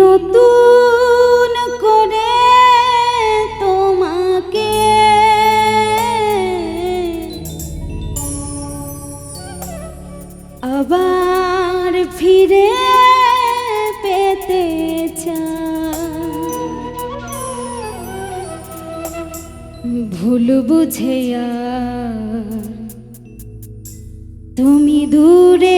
নতুন করে তোমাকে। আবার ফিরে পেতে ভুল বুঝেয়া তুমি দূরে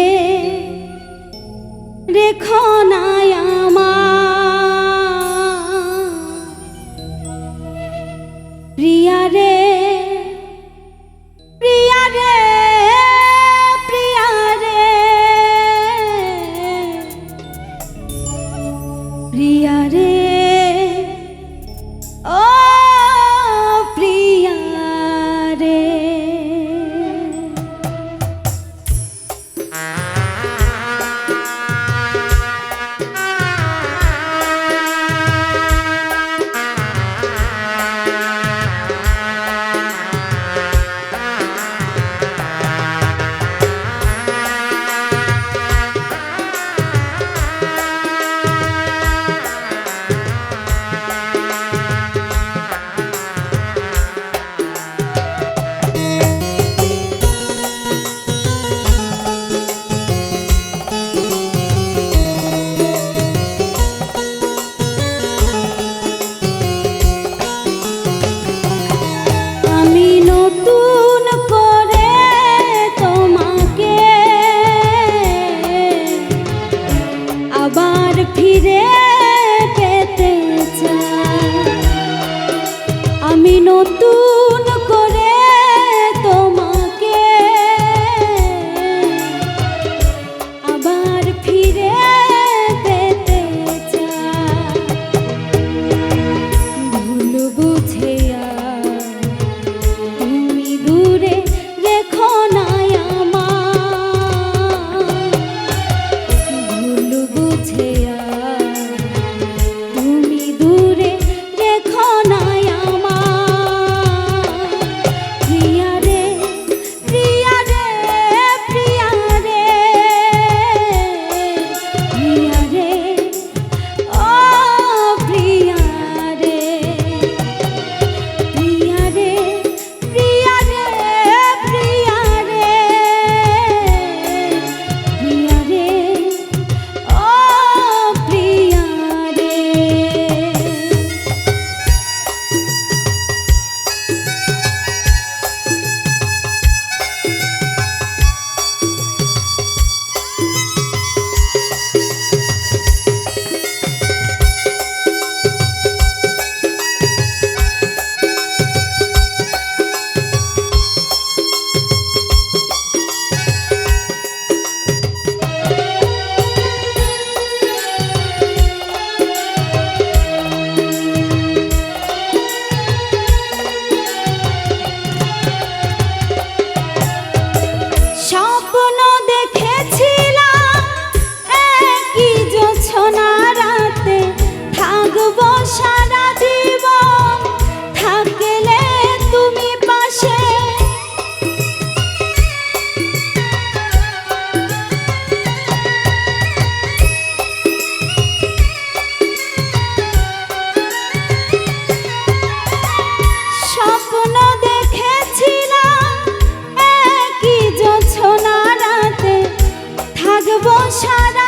আমি নতুন Tchau